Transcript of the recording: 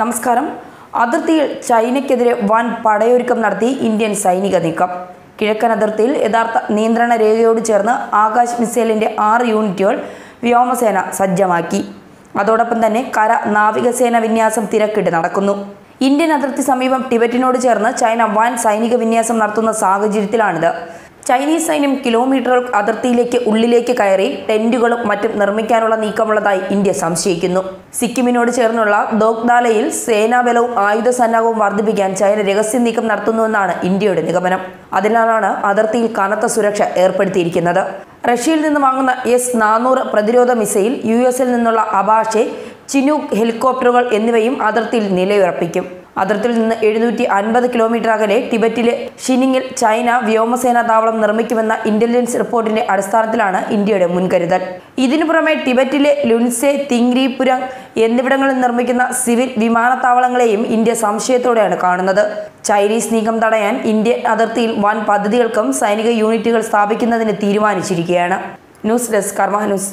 നമസ്കാരം. അതിർത്തിയിൽ ചൈനയ്ക്കെതിരെ വൻ പടയൊരുക്കം നടത്തി ഇന്ത്യൻ സൈനിക നീക്കം. കിഴക്കൻ അതിർത്തിയിൽ യഥാർത്ഥ നിയന്ത്രണ രേഖയോട് ചേർന്ന് ആകാശ് മിസൈലിന്റെ ആറ് യൂണിറ്റുകൾ വ്യോമസേന സജ്ജമാക്കി. അതോടൊപ്പം തന്നെ കര നാവികസേന വിന്യാസം തിരക്കിട്ട് നടക്കുന്നു. ഇന്ത്യൻ അതിർത്തി സമീപം ടിബറ്റിനോട് ചേർന്ന് ചൈന വൻ സൈനിക വിന്യാസം നടത്തുന്ന സാഹചര്യത്തിലാണിത്. ചൈനീസ് സൈന്യം കിലോമീറ്ററുകൾ അതിർത്തിയിലേക്ക് ഉള്ളിലേക്ക് കയറി ടെന്റുകളും മറ്റും നിർമ്മിക്കാനുള്ള നീക്കമുള്ളതായി ഇന്ത്യ സംശയിക്കുന്നു. സിക്കിമിനോട് ചേർന്നുള്ള ദോക്ദാലയിൽ സേനാബലവും ആയുധ സന്നാഹവും വർദ്ധിപ്പിക്കാൻ ചൈന രഹസ്യ നീക്കം നടത്തുന്നുവെന്നാണ് ഇന്ത്യയുടെ നിഗമനം. അതിനാലാണ് അതിർത്തിയിൽ കനത്ത സുരക്ഷ ഏർപ്പെടുത്തിയിരിക്കുന്നത്. റഷ്യയിൽ നിന്ന് വാങ്ങുന്ന എസ് നാനൂറ് പ്രതിരോധ മിസൈൽ യു എസിൽ നിന്നുള്ള അബാഷെ ചിനൂക്ക് ഹെലികോപ്റ്ററുകൾ എന്നിവയും അതിർത്തിയിൽ നിലയുറപ്പിക്കും. അതിർത്തിയിൽ നിന്ന് എഴുന്നൂറ്റി അൻപത് കിലോമീറ്റർ അകലെ ടിബറ്റിലെ ഷിനിങ്ങിൽ ചൈന വ്യോമസേനാ താവളം നിർമ്മിക്കുമെന്ന ഇന്റലിജൻസ് റിപ്പോർട്ടിന്റെ അടിസ്ഥാനത്തിലാണ് ഇന്ത്യയുടെ മുൻകരുതൽ. ഇതിനു പുറമെ ടിബറ്റിലെ ലുൻസെ തിങ്രിപുരങ് എന്നിവിടങ്ങളിൽ നിർമ്മിക്കുന്ന സിവിൽ വിമാനത്താവളങ്ങളെയും ഇന്ത്യ സംശയത്തോടെയാണ് കാണുന്നത്. ചൈനീസ് നീക്കം തടയാൻ ഇന്ത്യൻ അതിർത്തിയിൽ വൻ പദ്ധതികൾക്കും സൈനിക യൂണിറ്റുകൾ സ്ഥാപിക്കുന്നതിന് തീരുമാനിച്ചിരിക്കുകയാണ്. News desk Karma news.